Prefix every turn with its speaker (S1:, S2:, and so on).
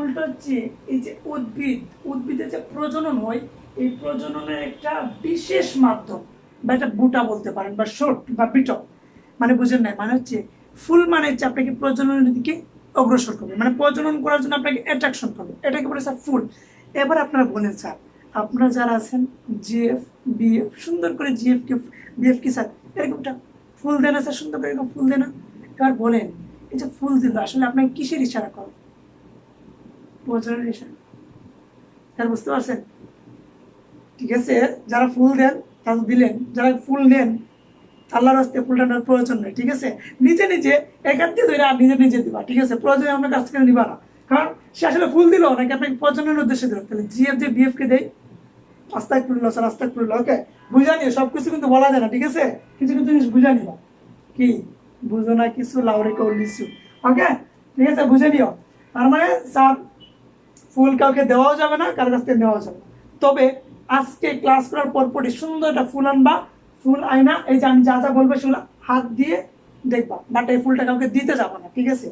S1: ফুলটা হচ্ছে এই যে উদ্ভিদ উদ্ভিদে যে প্রজনন হয়, এই প্রজননের একটা বিশেষ মাধ্যম, বা এটা বুটা বলতে পারেন, বা শোট বা বিটক মানে বুঝেন নাই মানে হচ্ছে ফুল মানে হচ্ছে আপনাকে প্রজননের দিকে অগ্রসর করবে মানে প্রজনন করার জন্য আপনাকে অ্যাট্রাকশন করবে, এটাকে বলে স্যার ফুল। এবার আপনারা বলেন স্যার, আপনারা যারা আছেন, জিএফ, বিএফ, সুন্দর করে জিএফ কে, বিএফ কি স্যার? এরকমটা ফুল দেনা স্যার, সুন্দর করে এরকম ফুল দেনা এবার বলেন, এই যে ফুল দিল, আসলে আপনাকে কিসের ইশারা করো? প্রজননের ইশারা স্যার বুঝতে পারছেন? ঠিক আছে? যারা ফুল দেন তারা দিলেন। যারা ফুল নেন, আল্লাহর ফুলটা প্রয়োজন নেই, ঠিক আছে? নিজে নিজে ধরে আর নিজে নিজে দিবা, ঠিক আছে? আপনার কাছ থেকে নিবা না। কারণ সে আসলে ফুল দিল, নাকি আপনাকে উদ্দেশ্যে দিল? তাহলে জিএফ যে বিএফ কে দেয়? Sir okay? বুঝা নিও সব কিছু কিন্তু বলা যায় না, ঠিক আছে? কিছু কিছু জিনিস বুঝা নিবা। কি? বুঝো না কিছু, লাউরে কেউ লিচু ওকে? ঠিক আছে, বুঝে নিও। তার মানে স্যার ফুল কাউকে দেওয়াও যাবে না কারোর কাছ থেকে নেওয়াও যাবে তবে আজকে ক্লাস করার পরপরই সুন্দর একটা ফুল আনবা, ফুল আয়না, এই যে আমি যা যা বলব সেগুলো হাত দিয়ে দেখবা, বাট এই ফুলটা কাউকে দিতে যাব না, ঠিক আছে?